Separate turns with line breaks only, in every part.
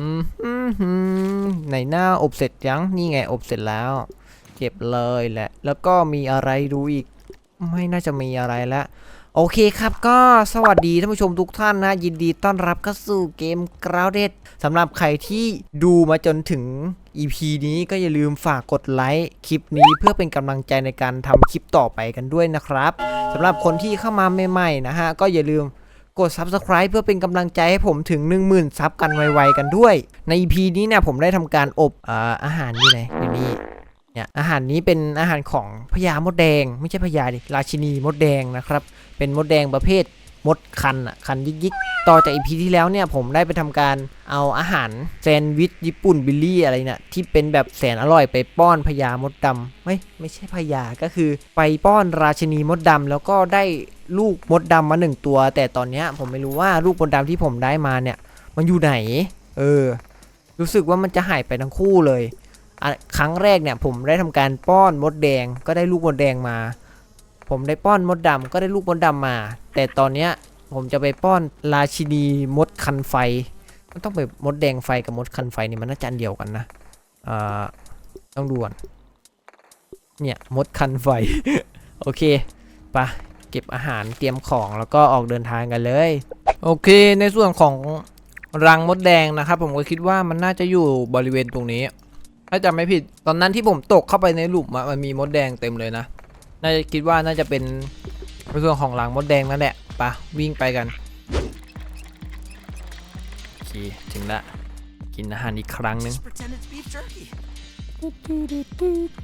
อืมฮึ่มไหนหน้าอบเสร็จยัง นี่ไงอบเสร็จแล้ว เก็บเลยแหละ แล้วก็มีอะไรดูอีก ไม่น่าจะมีอะไรแล้วโอเคครับก็สวัสดีท่านผู้ชมทุกท่านนะ ยินดีต้อนรับเข้าสู่เกม Grounded สำหรับใครที่ดูมาจนถึง EP นี้ก็อย่าลืมฝากกดไลค์คลิปนี้เพื่อเป็นกำลังใจในการทำคลิปต่อไปกันด้วยนะครับสำหรับคนที่เข้ามาใหม่ๆนะฮะก็อย่าลืม กด Subscribe เพื่อเป็นกำลังใจให้ผมถึง 10,000 ซับกันไวๆกันด้วย ใน EP นี้เนี่ยผมได้ทำการอบอ่อาหารอยู่ไหนอยู่นี่เนี่ยอาหารนี้เป็นอาหารของพญามดแดง ไม่ใช่พญาดิราชินีมดแดงนะครับ เป็นมดแดงประเภทมดคันอะคันยิกยิกๆต่อจากอีพีที่แล้วเนี่ยผมได้ไปทำการเอาอาหารแซนด์วิชญี่ปุ่นบิลลี่อะไรเนี่ยที่เป็นแบบแสนอร่อยไปป้อนพญามดดำไม่ไม่ใช่พญาก็คือไปป้อนราชินีมดดำแล้วก็ได้ ลูกมดดำมาหนึ่งตัว แต่ตอนเนี้ยผมไม่รู้ว่าลูกมดดำที่ผมได้มาเนี่ย มันอยู่ไหน เออ รู้สึกว่ามันจะหายไปทั้งคู่เลยครั้งแรกเนี่ย ผมได้ทำการป้อนมดแดงก็ได้ลูกมดแดงมา ผมได้ป้อนมดดำก็ได้ลูกมดดำมา แต่ตอนเนี้ยผมจะไปป้อนราชินีมดคันไฟมันต้องไปมดแดงไฟกับมดคันไฟนี่มันน่าจะอันเดียวกันนะเอ่อต้องดูก่อนเนี่ยมดคันไฟ โอเคไปะ ก็บอาหารเตรียมของแล้วก็ออกเดินทางกันเลย โอเค ในส่วนของรังมดแดงนะครับ ผมก็คิดว่ามันน่าจะอยู่บริเวณตรงนี้ ถ้าจำไม่ผิดตอนนั้นที่ผมตกเข้าไปในหลุมอะมันมีมดแดงเต็มเลยนะ น่าจะคิดว่าน่าจะเป็นในส่วนของหลังมดแดงนั่นแหละไปะวิ่งไปกันโอเคถึงละกินอาหารอีกครั้งหนึง
Just pretend it's beef jerky.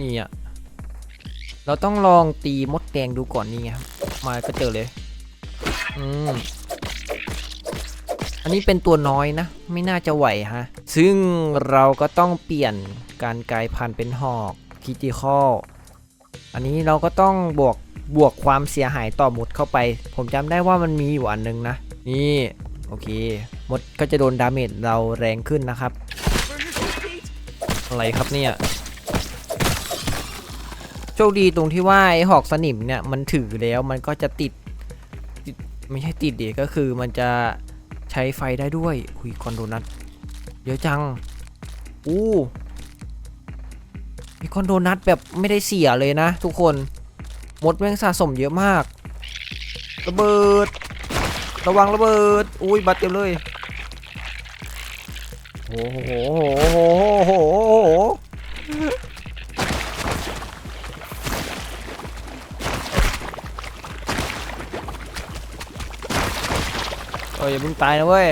นี่อะเราต้องลองตีมดแดงดูก่อนนี่ไงครับ มาก็เจอเลย อืม อันนี้เป็นตัวน้อยนะ ไม่น่าจะไหวฮะ ซึ่งเราก็ต้องเปลี่ยนการกลายพันธุ์เป็นหอกคิติคอลอันนี้เราก็ต้องบวกบวกความเสียหายต่อมดเข้าไป ผมจำได้ว่ามันมีอยู่อันหนึงนะ นี่ โอเค มดก็จะโดนดาเมจเราแรงขึ้นนะครับ อะไรครับเนี่ย โชคดีตรงที่ว่าไอ้หอกสนิมเนี่ยมันถือแล้วมันก็จะติดไม่ใช่ติดเดิก็คือมันจะใช้ไฟได้ด้วยอุยคอนโดนัทเยอะจังอู้มีคอนโดนัทแบบไม่ได้เสียเลยนะ ทุกคนมดแม่งสะสมเยอะมาก ระเบิด ระวังระเบิด อุ้ยบัดเต็มเลยโอ้โหโอ้โหโอ้โหโอ้โห เอ้ยอย่าเพิ่งตายนะเว้ย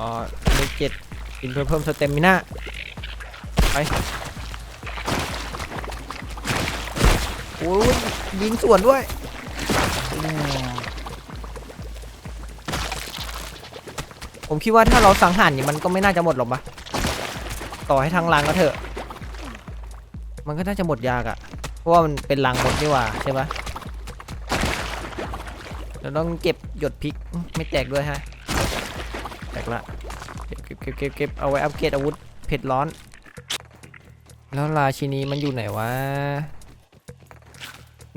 อ๋อเลขเจ็ดกินเพื่อเพิ่มสเตมิน่าไปโอ้ยยิงสวนด้วยผมคิดว่าถ้าเราสังหารนี่มันก็ไม่น่าจะหมดหรอกปะต่อให้ทางรังก็เถอะ มันก็น่าจะหมดยากอะ เพราะว่ามันเป็นรังหมดนี่หว่าใช่ปะเราต้องเก็บหยดพริกไม่แตกด้วยฮะแตกละเก็บเก็บเก็บเก็บเก็บเอาไว้อัปเกรดอาวุธเผ็ดร้อน แล้วราชินีมันอยู่ไหนวะ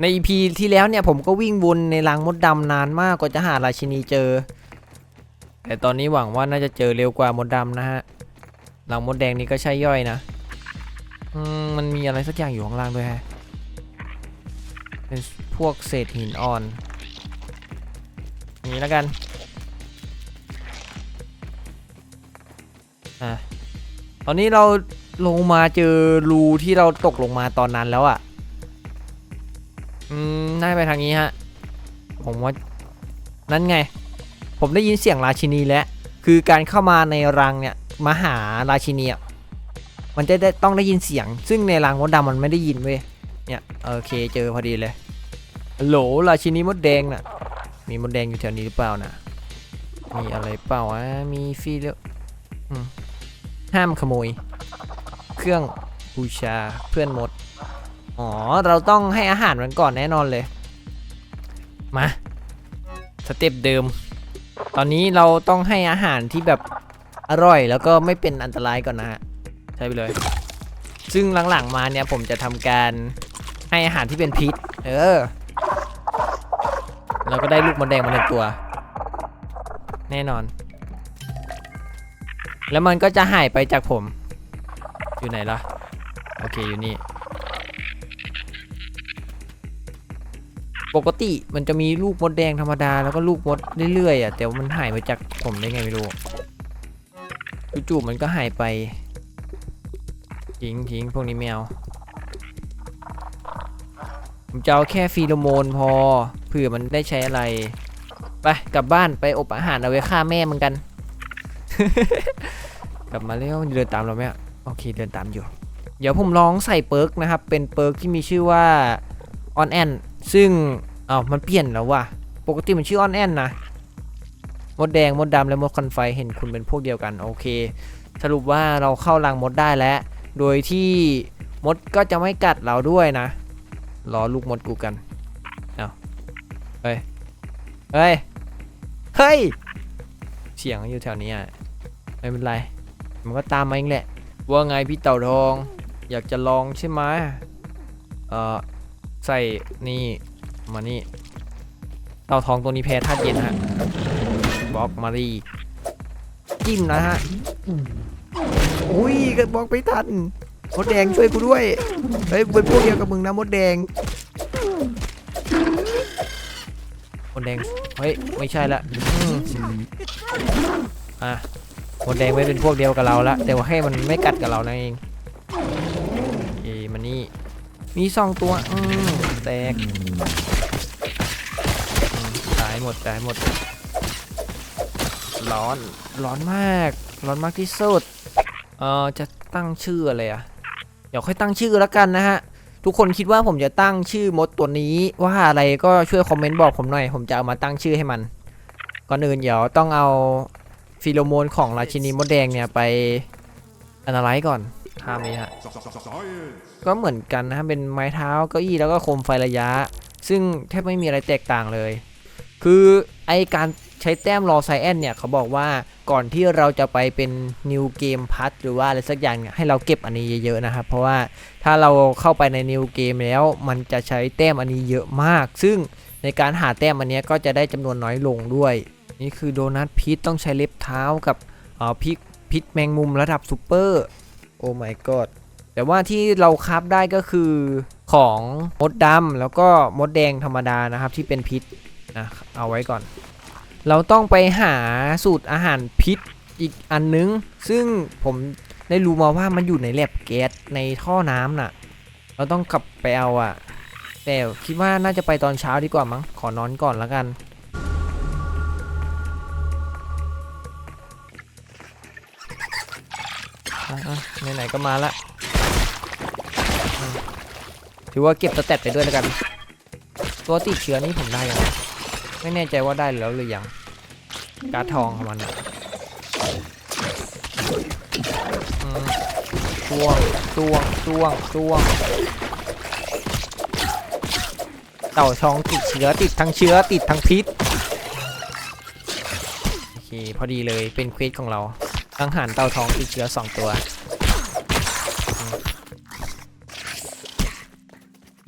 ใน EP ที่แล้วเนี่ยผมก็วิ่งวนในรังมดดำนานมากกว่าจะหาราชินีเจอ แต่ตอนนี้หวังว่าน่าจะเจอเร็วกว่ามดดำนะฮะหลังมดแดงนี่ก็ใช่ย่อยนะอืมมันมีอะไรสักอย่างอยู่ข้างล่างด้วยฮะ เป็นพวกเศษหินอ่อนนี้แล้วกัน อะ ตอนนี้เราลงมาเจอรูที่เราตกลงมาตอนนั้นแล้วอะ่ะ อืม น่าไปทางนี้ฮะ ผมว่า นั่นไง ผมได้ยินเสียงราชินีแล้ว คือการเข้ามาในรังเนี่ย มาหาราชินีอะมันจะได้ต้องได้ยินเสียง ซึ่งในรังมดดำมันไม่ได้ยินเว้ย เนี่ยโอเคเจอพอดีเลยโหลราชินีมดแดงน่ะ มีมดแดงอยู่แถวนี้หรือเปล่านะมีอะไรเปล่าวะมีฟีเลห้ามขโมย เครื่องบูชาเพื่อนมด อ๋อ เราต้องให้อาหารมันก่อนแน่นอนเลย มาสเต็ปเดิม ตอนนี้เราต้องให้อาหารที่แบบอร่อยแล้วก็ไม่เป็นอันตรายก่อนนะฮะ ใช่ไปเลย ซึ่งหลังๆมาเนี่ยผมจะทำการให้อาหารที่เป็นพิษ เออ เราก็ได้ลูกมดแดงมาหนึ่งตัว แน่นอน แล้วมันก็จะหายไปจากผม อยู่ไหนล่ะ โอเคอยู่นี่ ปกติมันจะมีลูกมดแดงธรรมดาแล้วก็ลูกมดเรื่อยๆอะแต่ว่ามันหายไปจากผมได้ไงไม่รู้จู่ๆมันก็หายไป ทิ้งทิ้งพวกนี้ไม่เอาผมจะเอาแค่ฟีโรโมนพอเผื่อมันได้ใช้อะไร ไปกลับบ้านไปอบอาหารเอาไว้ฆ่าแม่มันกัน กลับมาแล้วเดินตามเราไหมอะโอเคเดินตามอยู่ เดี๋ยวผมลองใส่เปิร์กนะครับ เป็นเปิร์กที่มีชื่อว่าออนแอนซึ่งเอ้ามันเปลี่ยนแล้วว่ะ ปกติมันชื่อออนแอนนะมดแดงมดดำและมดควันไฟเห็นคุณเป็นพวกเดียวกัน โอเค สรุปว่าเราเข้ารังมดได้แล้ว โดยที่มดก็จะไม่กัดเราด้วยนะ รอลูกมดกูกัน เอาเฮ้ย เฮ้ย เฮ้ย เสียงอยู่แถวนี้อะ ไม่เป็นไร มันก็ตามมาเองแหละ ว่าไงพี่เต่าทอง อยากจะลองใช่ไหมเอ่อใส่นี่ มานี่ เต่าทองตัวนี้แพ้ธาตุเย็นฮะบล็อกมารีจิ้มนะฮะ อุ้ยก็บอกไม่ทันมดแดงช่วยกูด้วย เฮ้ยเป็นพวกเดียวกับมึงนะมดแดงมดแดง เฮ้ย ไม่ใช่ละอะมดแดงไม่เป็นพวกเดียวกับเราละ แต่ว่าให้มันไม่กัดกับเรานั่นเองเอ้มันนี่ มีสองตัว อืมแตกตายหมดตายหมด ร้อน ร้อนมาก ร้อนมากที่สุด เออจะตั้งชื่ออะไรอะเดี๋ยวค่อยตั้งชื่อแล้วกันนะฮะ ทุกคนคิดว่าผมจะตั้งชื่อมดตัวนี้ว่าอะไรก็ช่วยคอมเมนต์บอกผมหน่อย ผมจะเอามาตั้งชื่อให้มัน ก่อนอื่นเดี๋ยวต้องเอาฟีโรโมนของราชินีมดแดงเนี่ยไปอนาไลซ์ก่อนท่านี้ฮะ ก็เหมือนกันนะฮะเป็นไม้เท้าเก้าอี้แล้วก็โคมไฟระยะ ซึ่งแทบไม่มีอะไรแตกต่างเลย คือไอการใช้แต้มรอไซแอนเนี่ยเขาบอกว่า ก่อนที่เราจะไปเป็นนิวเกมพัทหรือว่าอะไรสักอย่างเนี่ยให้เราเก็บอันนี้เยอะๆนะครับ เพราะว่าถ้าเราเข้าไปในนิวเกมแล้วมันจะใช้แต้มอันนี้เยอะมาก ซึ่งในการหาแต้มอันนี้ก็จะได้จำนวนน้อยลงด้วย นี่คือโดนัทพิษต้องใช้เล็บเท้ากับออพิษพิษแมงมุมระดับซูเปอร์โอ้ my god แต่ว่าที่เราคราฟได้ก็คือของมดดำแล้วก็มดแดงธรรมดานะครับที่เป็นพิษนะเอาไว้ก่อน เราต้องไปหาสูตรอาหารพิษอีกอันนึง ซึ่งผมได้รู้มาว่ามันอยู่ในแลบแก๊สในท่อน้ำน่ะ เราต้องกลับไปเอาอะแต่คิดว่าน่าจะไปตอนเช้าดีกว่ามั้ง ขอนอนก่อนแล้วกัน ไหนๆก็มาละ ถือว่าเก็บสเตตไปด้วยแล้วกัน ตัวติดเชื้อนี่ผมได้ยัง ไม่แน่ใจว่าได้แล้วหรือยังการทองของมันอะต้วงจ้วงจ้วงจ้วง เต่าทองติดเชื้อติดทั้งเชื้อติดทั้งพิษ โอเค พอดีเลยเป็นเควสของเราอาหารเต่าทองติดเชื้อสองตัว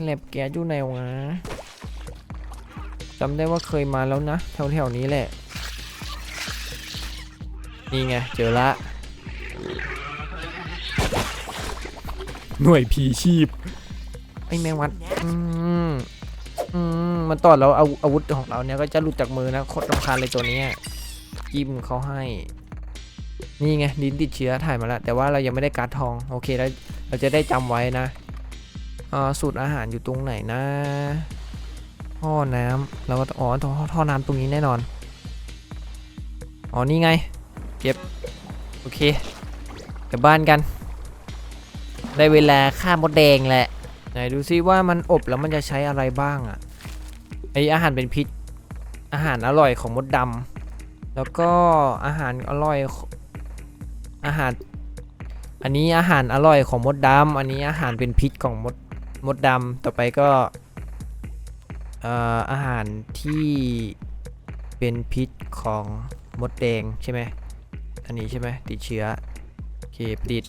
แลบแกอยู่ไหนวะ จำได้ว่าเคยมาแล้วนะ แถวๆนี้แหละ นี่ไง เจอละ หน่วยผีชีพ ไอ้แมงวันอืม อืม มันตอดแล้วเอาอาวุธของเราเนี่ยก็จะหลุดจากมือนะโคตรรำคาญเลยตัวเนี้ยจิ้มเขาให้ นี่ไงลิ้นติดเชื้อถ่ายมาแล้วแต่ว่าเรายังไม่ได้การ์ดทอง โอเคแล้วเราจะได้จำไว้นะอ่าสูตรอาหารอยู่ตรงไหนนะ ท่อน้ำแล้วก็อ๋อท่อท่อน้ำตรงนี้แน่นอน อ๋อ นี่ไง เก็บ โอเคกลับบ้านกัน ได้เวลาฆ่ามดแดงแหละ ไหนดูซิว่ามันอบแล้วมันจะใช้อะไรบ้างอะไออาหารเป็นพิษ อาหารอร่อยของมดดำแล้วก็อาหารอร่อยอาหาร อันนี้อาหารอร่อยของมดดำอันนี้อาหารเป็นพิษของมดมดดำต่อไปก็ อาหารที่เป็นพิษของมดแดงใช่ไหม อันนี้ใช่ไหมติดเชื้อโอเคติด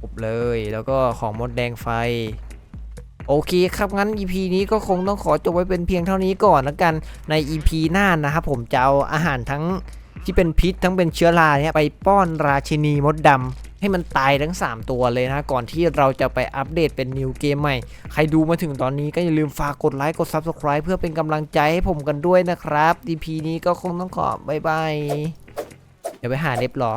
ปุบเลยแล้วก็ของมดแดงไฟ โอเคครับงั้น EP นี้ก็คงต้องขอจบไว้เป็นเพียงเท่านี้ก่อนและกันใน EP หน้านะครับผมจะเอาอาหารทั้งที่เป็นพิษทั้งเป็นเชื้อราเนี่ยไปป้อนราชินีมดดำ ให้มันตายทั้ง 3 ตัวเลยนะก่อนที่เราจะไปอัปเดตเป็นนิวเกมใหม่ ใครดูมาถึงตอนนี้ก็อย่าลืมฝากกดไลค์กด Subscribe เพื่อเป็นกำลังใจให้ผมกันด้วยนะครับ EP นี้ก็คงต้องขอบายบายเดี๋ยวไปหาเล็บรอ